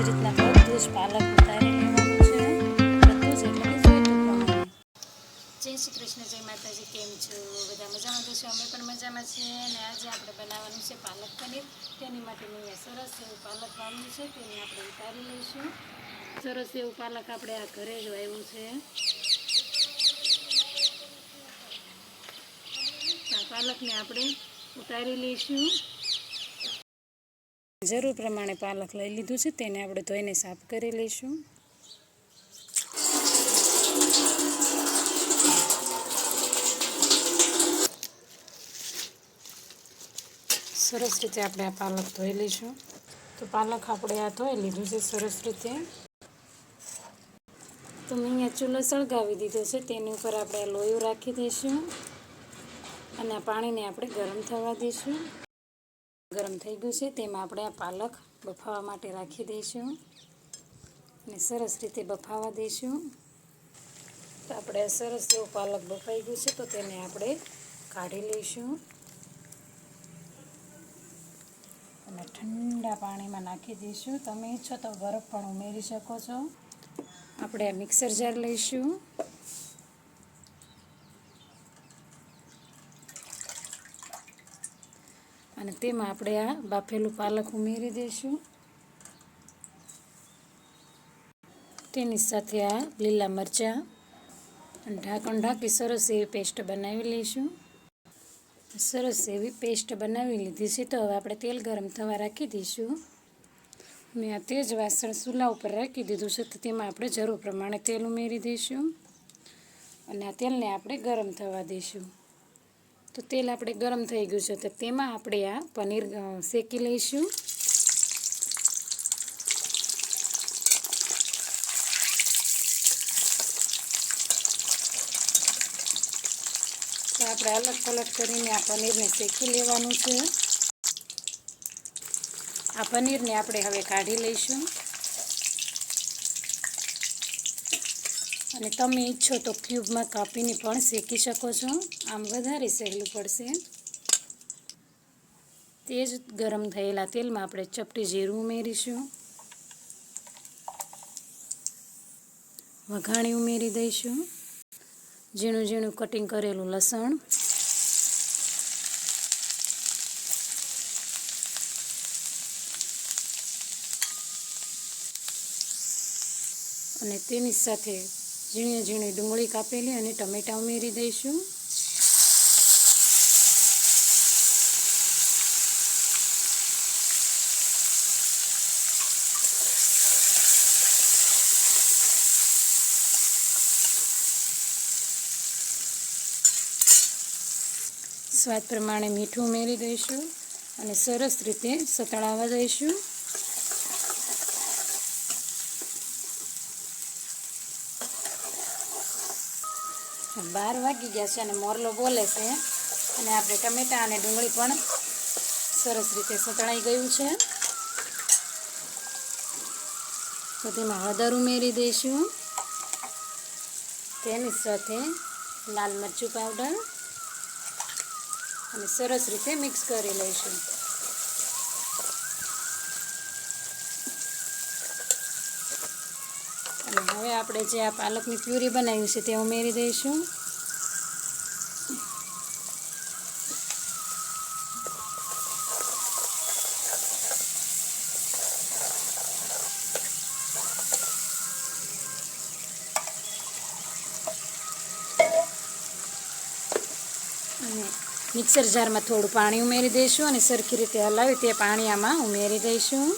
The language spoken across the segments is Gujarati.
રીતના બધું જ પાલક ઉતારી લેવાનું છે. બધું જ એટલે જય શ્રી કૃષ્ણ, જય માતાજી, કેમ છો? બધા મજામાં તો અમે પણ મજામાં છીએ અને આજે આપણે બનાવવાનું છે પાલક પનીર. તેની માટે મેં સરસ એવું પાલક વાવ્યું છે, તેને આપણે ઉતારી લઈશું. સરસ એવું પાલક આપણે આ ઘરે જ વાવ્યું છે. આ પાલકને આપણે ઉતારી લઈશું. જરૂર પ્રમાણે પાલક લઈ લીધું છે, તેને આપણે ધોઈને સાફ કરી લઈશું. સરસ રીતે આપણે આ પાલક ધોઈ લઈશું. તો પાલક આપણે આ ધોઈ લીધું છે, સરસ રીતે. તો મેં અહીંયા ચૂલો સળગાવી દીધો છે, તેની ઉપર આપણે લોયું રાખી દઈશું. અને આ પાણીને આપણે ગરમ થવા દઈશું. ગરમ થઈ ગયું છે, તેમાં આપણે આ પાલક બફાવા માટે રાખી દઈશું. અને સરસ રીતે બફાવા દઈશું. તો આપણે સરસ એવું પાલક બફાઈ ગયું છે, તો તેને આપણે કાઢી લઈશું. અને ઠંડા પાણીમાં નાખી દઈશું. તમે ઈચ્છો તો બરફ પણ ઉમેરી શકો છો. આપણે આ મિક્સર જાર લઈશું. અને તેમાં આપણે આ બાફેલું પાલક ઉમેરી દઈશું. તેની સાથે આ લીલા મરચાં અને ઢાંકણ ઢાંકી સરસ એવી પેસ્ટ બનાવી લઈશું. સરસ એવી પેસ્ટ બનાવી લીધી છે તો હવે આપણે તેલ ગરમ થવા રાખી દઈશું. મેં આ તે જ વાસણ ચૂલા ઉપર રાખી દીધું છે તો તેમાં આપણે જરૂર પ્રમાણે તેલ ઉમેરી દઈશું. અને આ તેલને આપણે ગરમ થવા દઈશું. તો તેલ આપણે ગરમ થઈ ગયું છે, તો તેમાં આપણે આ પનીર શેકી લઈશું. તો આપણે અલગ પલટ કરીને આ પનીરને શેકી લેવાનું છે. આ પનીરને આપણે હવે કાઢી લઈશું. અને તમે ઈચ્છો તો ક્યુબમાં કાપીને પણ શેકી શકો છો. આમ વધારે સહેલું પડશે. તે જ ગરમ થયેલા તેલમાં આપણે ચપટી જીરું ઉમેરીશું. વઘાણી ઉમેરી દઈશું. ઝીણું ઝીણું કટિંગ કરેલું લસણ. અને તેની સાથે ઝીણી ઝીણી ડુંગળી કાપેલી અને ટમેટાં ઉમેરી દઈશું. સ્વાદ પ્રમાણે મીઠું ઉમેરી દઈશું અને સરસ રીતે સતળાવા દઈશું. બાર વાગી ગયા છે અને મોરલો બોલે છે. અને આપણે ટમેટાં અને ડુંગળી પણ સરસ રીતે સતળાઈ ગયું છે. તો તેમાં હળદર ઉમેરી દઈશું. તેની સાથે લાલ મરચું પાવડર. અને સરસ રીતે મિક્સ કરી લઈશું અને હવે આપણે જે આ પાલકની પ્યુરી બનાવી છે તે ઉમેરી દઈશું. અને મિક્સર જારમાં થોડું પાણી ઉમેરી દઈશું અને સરખી રીતે હલાવી તે પાણી આમાં ઉમેરી દઈશું.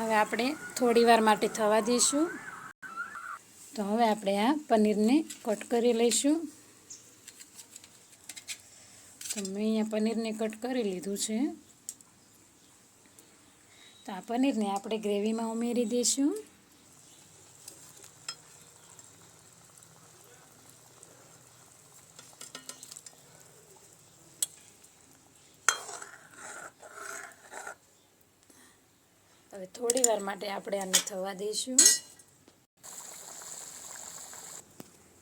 હવે આપણે થોડી વાર માટે થવા દઈશું. તો હવે આપણે આ પનીરને કટ કરી લઈશું. તો મેં અહીંયા પનીરને કટ કરી લીધું છે. તો આ પનીરને આપણે ગ્રેવીમાં ઉમેરી દઈશું. હવે થોડી વાર માટે આપણે આને થવા દઈશું.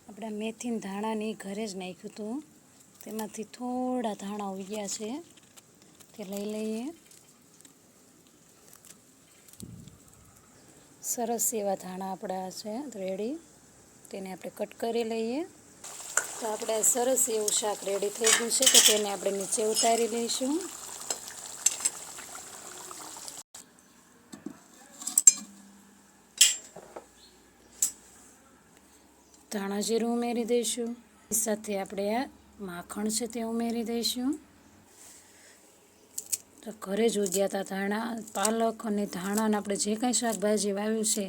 આપણા મેથી ધાણાની ઘરે જ નાખ્યું હતું. તેમાંથી થોડા ધાણા ઉગ્યા છે. તે લઈ લઈએ. સરસ એવા ધાણા આપણા છે, રેડી. તેને આપણે કટ કરી લઈએ. તો આપણે સરસ એવું શાક રેડી થઈ ગયું છે, તો તેને આપણે નીચે ઉતારી લઈશું. ધાણા જીરું ઉમેરી દઈશું. સાથે આપણે આ માખણ છે તે ઉમેરી દઈશું. તો ઘરે જ ઉગ્યા હતા ધાણા. પાલક અને ધાણાને આપણે જે કાંઈ શાકભાજી વાવ્યું છે,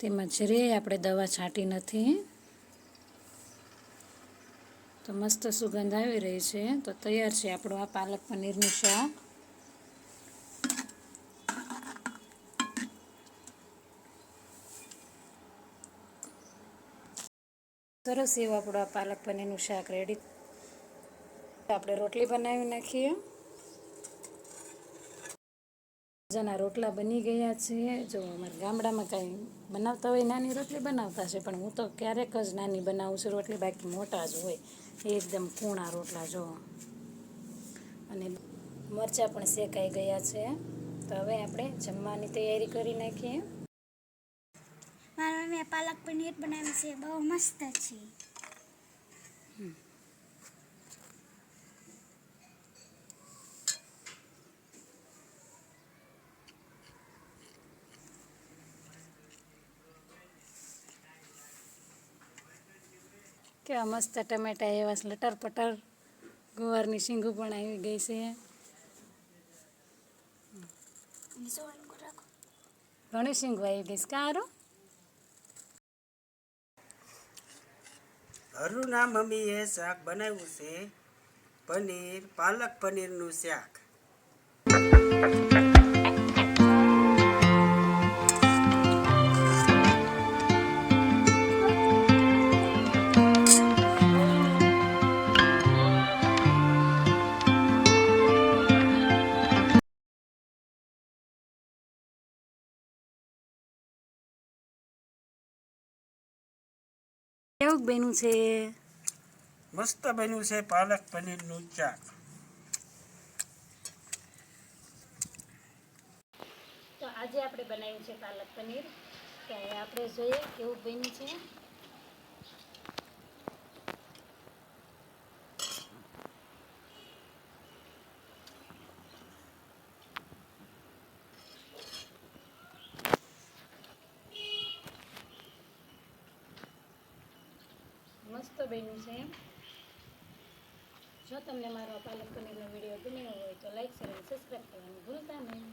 તેમાં જરે આપણે દવા છાંટી નથી, તો મસ્ત સુગંધ આવી રહી છે. તો તૈયાર છે આપણું આ પાલક પનીરનું શાક. સરસ એવું આપણું આ પાલક પનીરનું શાક રેડી આપણે રોટલી બનાવી નાખીએ. મજાના રોટલા બની ગયા છે. જો અમારા ગામડામાં કાંઈ બનાવતા હોય નાની રોટલી બનાવતા છે પણ હું તો ક્યારેક જ નાની બનાવું છું રોટલી, બાકી મોટા જ હોય. એકદમ કૂણા રોટલા જો. અને મરચાં પણ શેકાઈ ગયા છે. તો હવે આપણે જમવાની તૈયારી કરી નાખીએ. પાલક પનીર બનાવ્યું છે. બહુ મસ્ત છે. કેવા મસ્ત ટમેટા એવા લટર પટર ગુવારની શીંગું પણ આવી ગઈ છે. ઘણી શીંગું આવી ગઈ છે. કારો હરુના મમ્મીએ શાક બનાવ્યું છે. પનીર પાલક પનીરનું શાક. કેવું બન્યું છે? મસ્ત બન્યું છે પાલક પનીરનું ચાક તો આજે આપણે બનાવ્યું છે પાલક પનીર. તો આપણે જોઈએ કેવું બન્યું છે. બન્યું છે જો તમને મારો પાલક પનીરનો વીડિયો ગમ્યો હોય તો લાઇક શેર અને સબસ્ક્રાઈબ કરવાનું ભૂલતા નહીં.